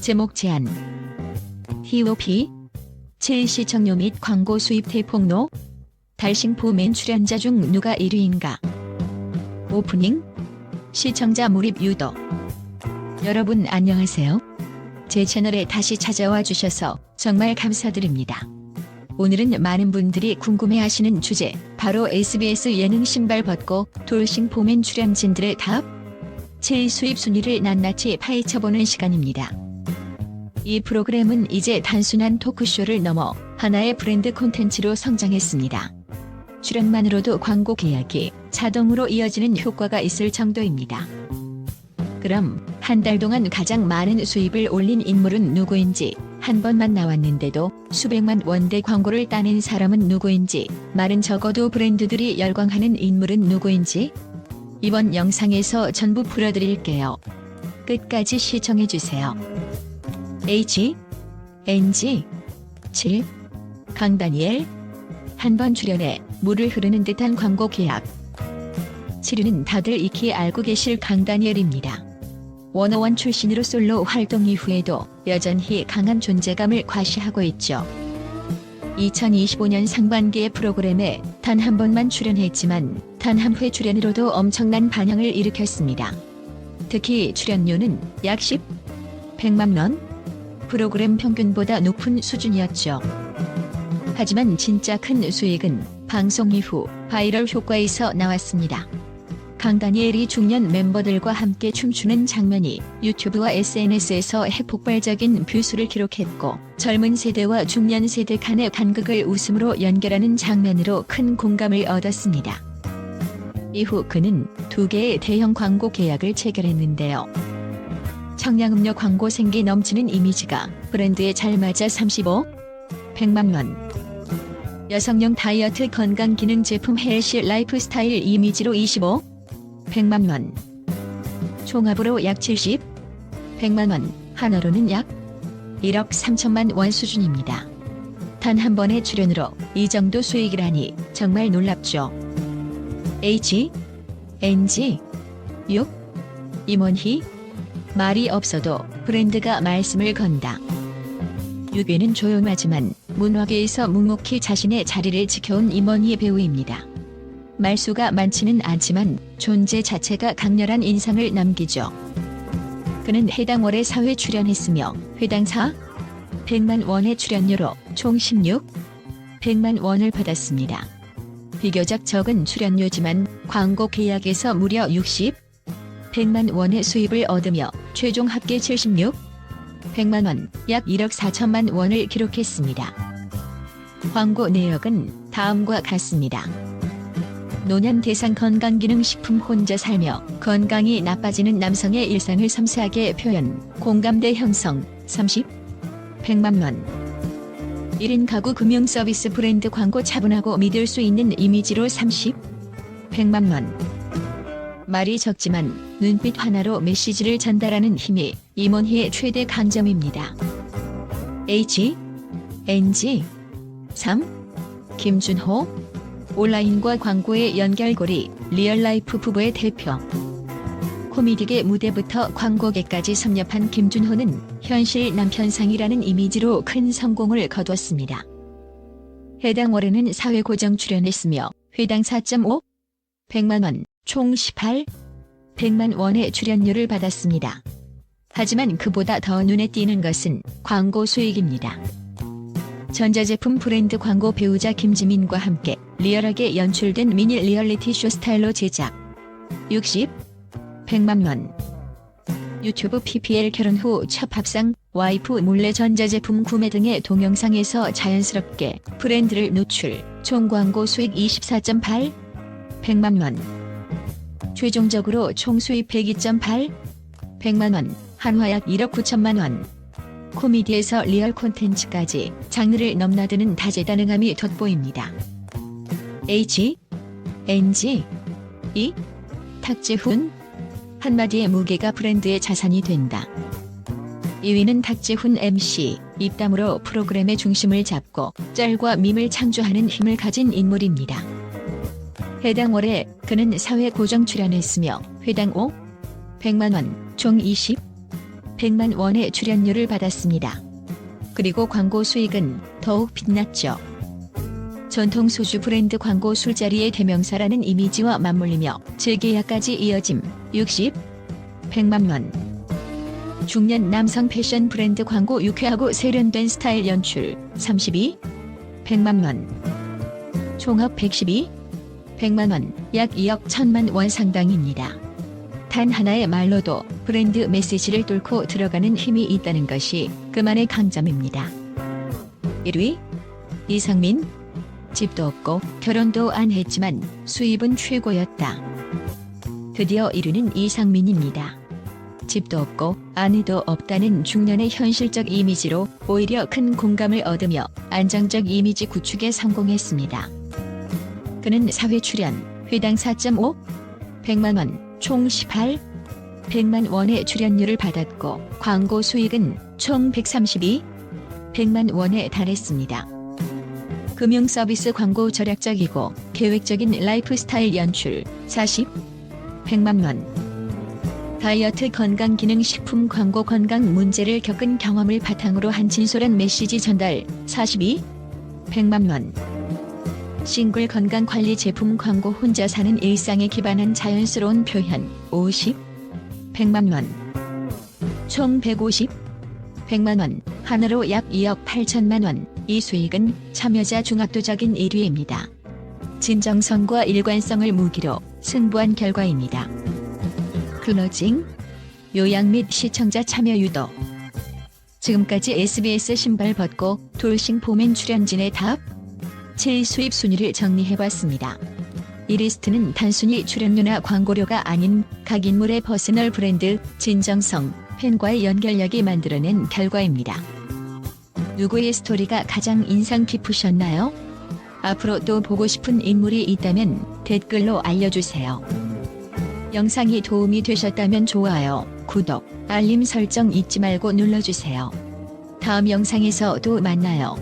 제목 제한 히오피 7시청료 및 광고 수입 대폭로. 달싱포 맨 출연자 중 누가 1위인가? 오프닝. 시청자 몰입 유도. 여러분 안녕하세요. 제 채널에 다시 찾아와 주셔서 정말 감사드립니다. 오늘은 많은 분들이 궁금해하시는 주제 바로 SBS 예능 신발 벗고 돌싱 포맨 출연진들의 탑7 수입 순위를 낱낱이 파헤쳐보는 시간입니다. 이 프로그램은 이제 단순한 토크쇼를 넘어 하나의 브랜드 콘텐츠로 성장했습니다. 출연만으로도 광고 계약이 자동으로 이어지는 효과가 있을 정도입니다. 그럼 한 달 동안 가장 많은 수입을 올린 인물은 누구인지 한 번만 나왔는데도 수백만 원대 광고를 따낸 사람은 누구인지 말은 적어도 브랜드들이 열광하는 인물은 누구인지 이번 영상에서 전부 풀어드릴게요. 끝까지 시청해주세요. H, NG, 7, 강다니엘 한 번 출연해 물을 흐르는 듯한 광고 계약 7위는 다들 익히 알고 계실 강다니엘입니다. 원어원 출신으로 솔로 활동 이후에도 여전히 강한 존재감을 과시하고 있죠. 2025년 상반기의 프로그램에 단 한 번만 출연했지만 단 한 회 출연으로도 엄청난 반향을 일으켰습니다. 특히 출연료는 약 10, 100만 원? 프로그램 평균보다 높은 수준이었죠. 하지만 진짜 큰 수익은 방송 이후 바이럴 효과에서 나왔습니다. 강다니엘이 중년 멤버들과 함께 춤추는 장면이 유튜브와 SNS에서 핵폭발적인 뷰수를 기록했고 젊은 세대와 중년 세대 간의 간극을 웃음으로 연결하는 장면으로 큰 공감을 얻었습니다. 이후 그는 두 개의 대형 광고 계약을 체결했는데요. 청량음료 광고 생기 넘치는 이미지가 브랜드에 잘 맞아 35, 100만 원. 여성용 다이어트 건강 기능 제품 헬시 라이프스타일 이미지로 25, 100만 원. 총합으로 약 70, 100만 원. 하나로는 약 1억 3천만 원 수준입니다. 단 한 번의 출연으로 이 정도 수익이라니 정말 놀랍죠. H, NG, 6, 임원희, 말이 없어도 브랜드가 말씀을 건다. 유괴는 조용하지만 문화계에서 묵묵히 자신의 자리를 지켜온 임원희의 배우입니다. 말수가 많지는 않지만 존재 자체가 강렬한 인상을 남기죠. 그는 해당 월에 사회 출연했으며 회당 4, 100만 원의 출연료로 총 16, 100만 원을 받았습니다. 비교적 적은 출연료지만 광고 계약에서 무려 60, 100만 원의 수입을 얻으며 최종 합계 76, 100만 원, 약 1억 4천만 원을 기록했습니다. 광고 내역은 다음과 같습니다. 노년 대상 건강기능식품 혼자 살며 건강이 나빠지는 남성의 일상을 섬세하게 표현, 공감대 형성, 30, 100만 원. 1인 가구 금융 서비스 브랜드 광고 차분하고 믿을 수 있는 이미지로 30, 100만 원. 말이 적지만 눈빛 하나로 메시지를 전달하는 힘이 임원희의 최대 강점입니다. H, NG, 3, 김준호, 온라인과 광고의 연결고리, 리얼라이프 부부의 대표. 코미디계 무대부터 광고계까지 섭렵한 김준호는 현실 남편상이라는 이미지로 큰 성공을 거뒀습니다. 해당 월에는 사회 고정 출연했으며 회당 4.5, 100만 원, 총 18, 100만 원의 출연료를 받았습니다. 하지만 그보다 더 눈에 띄는 것은 광고 수익입니다. 전자제품 브랜드 광고 배우자 김지민과 함께 리얼하게 연출된 미니 리얼리티 쇼 스타일로 제작. 60, 100만 원. 유튜브 PPL 결혼 후첫 밥상, 와이프 몰래 전자제품 구매 등의 동영상에서 자연스럽게 브랜드를 노출, 총 광고 수익 24.8, 100만 원. 최종적으로 총 수입 102.8, 100만 원, 한화 약 1억 9천만 원. 코미디에서 리얼 콘텐츠까지 장르를 넘나드는 다재다능함이 돋보입니다. H, NG, E, 탁재훈 한마디의 무게가 브랜드의 자산이 된다. 2위는 탁재훈 MC 입담으로 프로그램의 중심을 잡고 짤과 밈을 창조하는 힘을 가진 인물입니다. 해당 월에 그는 사회 고정 출연했으며 회당 5, 100만 원, 총 20, 100만 원의 출연료를 받았습니다. 그리고 광고 수익은 더욱 빛났죠. 전통 소주 브랜드 광고 술자리의 대명사라는 이미지와 맞물리며 재계약까지 이어짐 60, 100만 원. 중년 남성 패션 브랜드 광고 유쾌하고 세련된 스타일 연출 32, 100만 원. 총합 112, 100만 원, 약 2억 1천만 원 상당입니다. 단 하나의 말로도 브랜드 메시지를 뚫고 들어가는 힘이 있다는 것이 그만의 강점입니다. 1위 이상민 집도 없고 결혼도 안 했지만 수입은 최고였다. 드디어 1위는 이상민입니다. 집도 없고 아내도 없다는 중년의 현실적 이미지로 오히려 큰 공감을 얻으며 안정적 이미지 구축에 성공했습니다. 그는 사회 출연, 회당 4.5, 100만 원, 총 18, 100만 원의 출연료를 받았고 광고 수익은 총 132, 100만 원에 달했습니다. 금융 서비스 광고 절약적이고 계획적인 라이프 스타일 연출 40, 100만 원. 다이어트 건강 기능 식품 광고 건강 문제를 겪은 경험을 바탕으로 한 진솔한 메시지 전달 42, 100만 원. 싱글 건강관리 제품 광고 혼자 사는 일상에 기반한 자연스러운 표현 50, 100만 원. 총 150, 100만 원, 하나로 약 2억 8천만 원. 이 수익은 참여자 중압도적인 1위입니다. 진정성과 일관성을 무기로 승부한 결과입니다. 클로징, 요약 및 시청자 참여 유도. 지금까지 SBS 신발 벗고 돌싱 포맨 출연진의 탑7 수입 순위를 정리해봤습니다. 이 리스트는 단순히 출연료나 광고료가 아닌 각 인물의 퍼스널 브랜드, 진정성, 팬과의 연결력이 만들어낸 결과입니다. 누구의 스토리가 가장 인상 깊으셨나요? 앞으로 또 보고 싶은 인물이 있다면 댓글로 알려주세요. 영상이 도움이 되셨다면 좋아요, 구독, 알림 설정 잊지 말고 눌러주세요. 다음 영상에서 또 만나요.